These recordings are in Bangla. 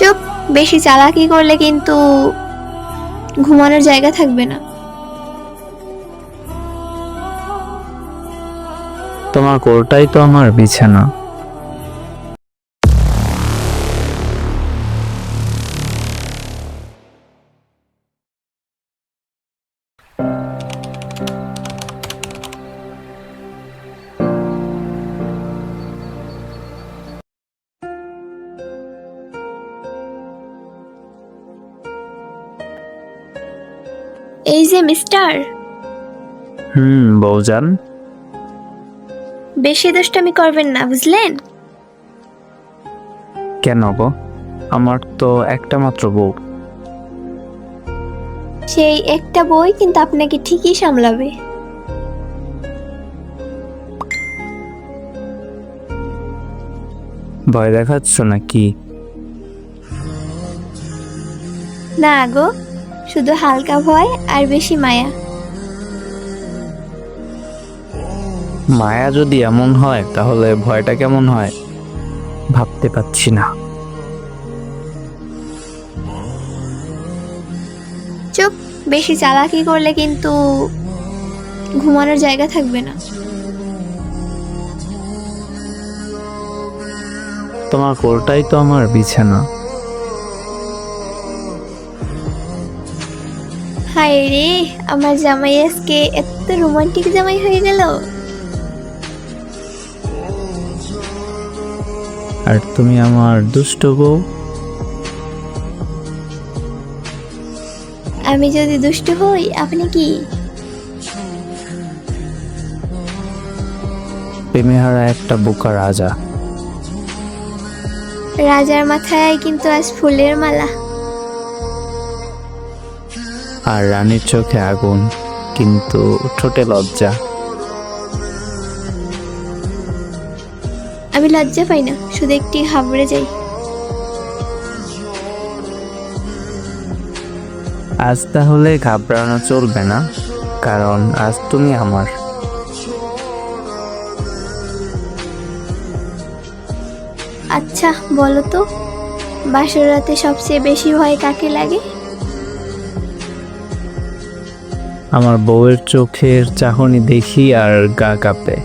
চুপ বেশি চালাকি করলে কিন্তু ঘুমানোর জায়গা থাকবে না। তোমার কোলটাই তো আমার বিছানা। এই যে মিস্টার। হুম বৌজান বেশি দুষ্টামি করবেন না বুঝলেন? কেন গো? আমার তো একটা মাত্র বউ। সেই একটা বই কিন্তু আপনাকে ঠিকই সামলাবে। ভয় দেখাচ্ছ নাকি? না গো শুধু হালকা ভয় আর বেশি মায়া। মায়া যদি এমন হয় তাহলে ভয়টা কেমন হয়? ভাবতে পাচ্ছি না। চুপ বেশি চালাকি করলে কিন্তু ঘুমানোর জায়গা থাকবে না। তোমার কোলটাই তো আমার বিছানা। হায় রে আমার জামাই আজকে এত রোমান্টিক জামাই হয়ে গেল। আর তুমি আমার দুষ্ট বউ। আমি যদি দুষ্ট হই আপনি কি? প্রেমেহারা একটা বোকা রাজা। রাজার মাথায় কিন্তু আজ ফুলের মালা। আর রানীর চোখে আগুন কিন্তু ঠোঁটে লজ্জা। আমি লজ্জা পাই না শুধু একটি ঘাবড়ে যাই। আজ তাহলে ঘাবড়ানো চলবে না কারণ আজ তুমি আমার। আচ্ছা বলো তো বাসর রাতে সবচেয়ে বেশি ভয় কাকে লাগে? আমার বউয়ের চোখের চাহনি দেখি আর গা কাঁপে।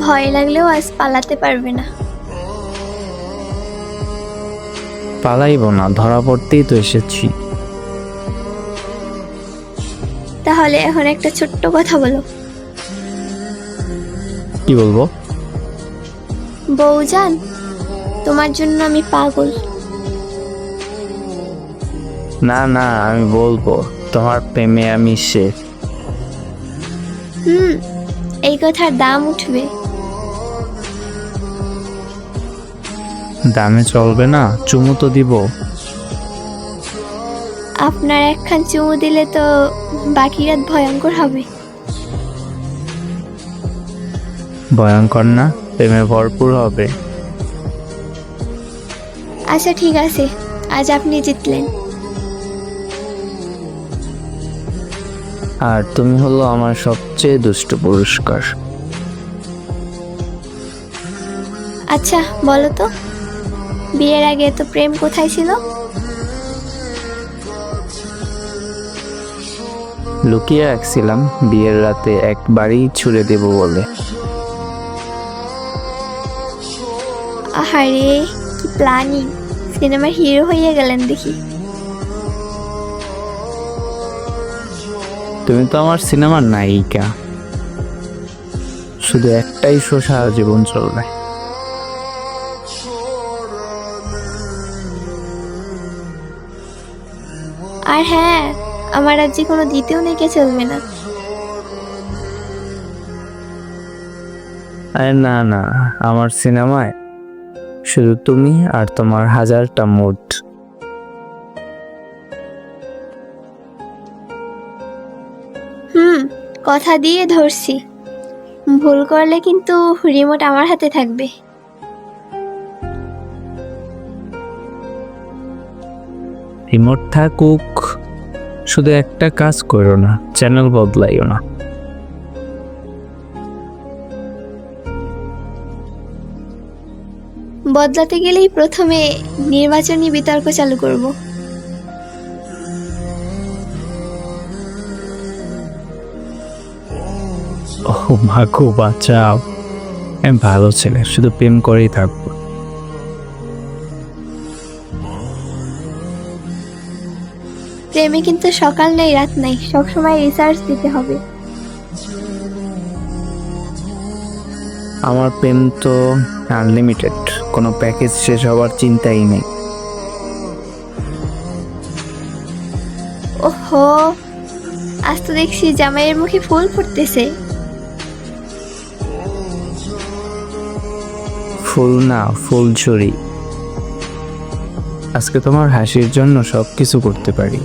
ভয় লাগলেও আজ পালাতে পারবে না। পালাইব না ধরা পড়তেই তো এসেছি। তাহলে এখন একটা ছোট্ট কথা বলো। কি বলব? বউ বউজান তোমার জন্য আমি পাগল। না না আমি বলব তোমার প্রেমে আমি শেষ হুম এই কথার দাম উঠবে। দামে চলবে না চুমু তো দিব। আপনার একখান চুমু দিলে তো বাকি রাত ভয়ঙ্কর হবে। ভয়ঙ্কর না প্রেমে ভরপুর হবে। আচ্ছা ঠিক আছে আজ আপনি জিতলেন। আর তুমি হলো আমার সবচেয়ে দুষ্ট পুরস্কার। আচ্ছা বলো তো বিয়ের আগে তো প্রেম কোথায় ছিল? লুকিয়ে রাখছিলাম বিয়ের রাতে একবারই ছুড়ে দেব বলে। আহারে কি প্ল্যানিং সিনেমার হিরো হয়ে গেলেন দেখি। তুমি তো আমার সিনেমার নায়িকা। শুধু একটাই শো সারা জীবন চলবে। আর হ্যাঁ আমার আজ যে কোনো দ্বিতীয় নেকে চলবে না। আরে না না আমার সিনেমায় শুধু তুমি আর তোমার হাজারটা মুড। কথা দিয়ে ধরছি। ভুল করলে কিন্তু রিমোট আমার হাতে থাকবে। রিমোট থাকুক শুধু একটা কাজ করো না চ্যানেল বদলাইও না। বদলাতে গেলেই প্রথমে নির্বাচনী বিতর্ক চালু করব। ও মা গো বাঁচাও। আমি ভালো ছেলে শুধু প্রেম করেই থাকব। প্রেমে কিন্তু সকাল নেই রাত নাই। সবসময় রিসার্চ দিতে হবে। আমার প্রেম তো আনলিমিটেড কোনো প্যাকেজ শেষ হওয়ার চিন্তাই নেই। ওহো আজ তো দেখছি জামাইয়ের মুখে ফুল ফুটতেছে। ফুল না ফুলঝুরি আজকে তোমার হাসির জন্য সব কিছু করতে পারি।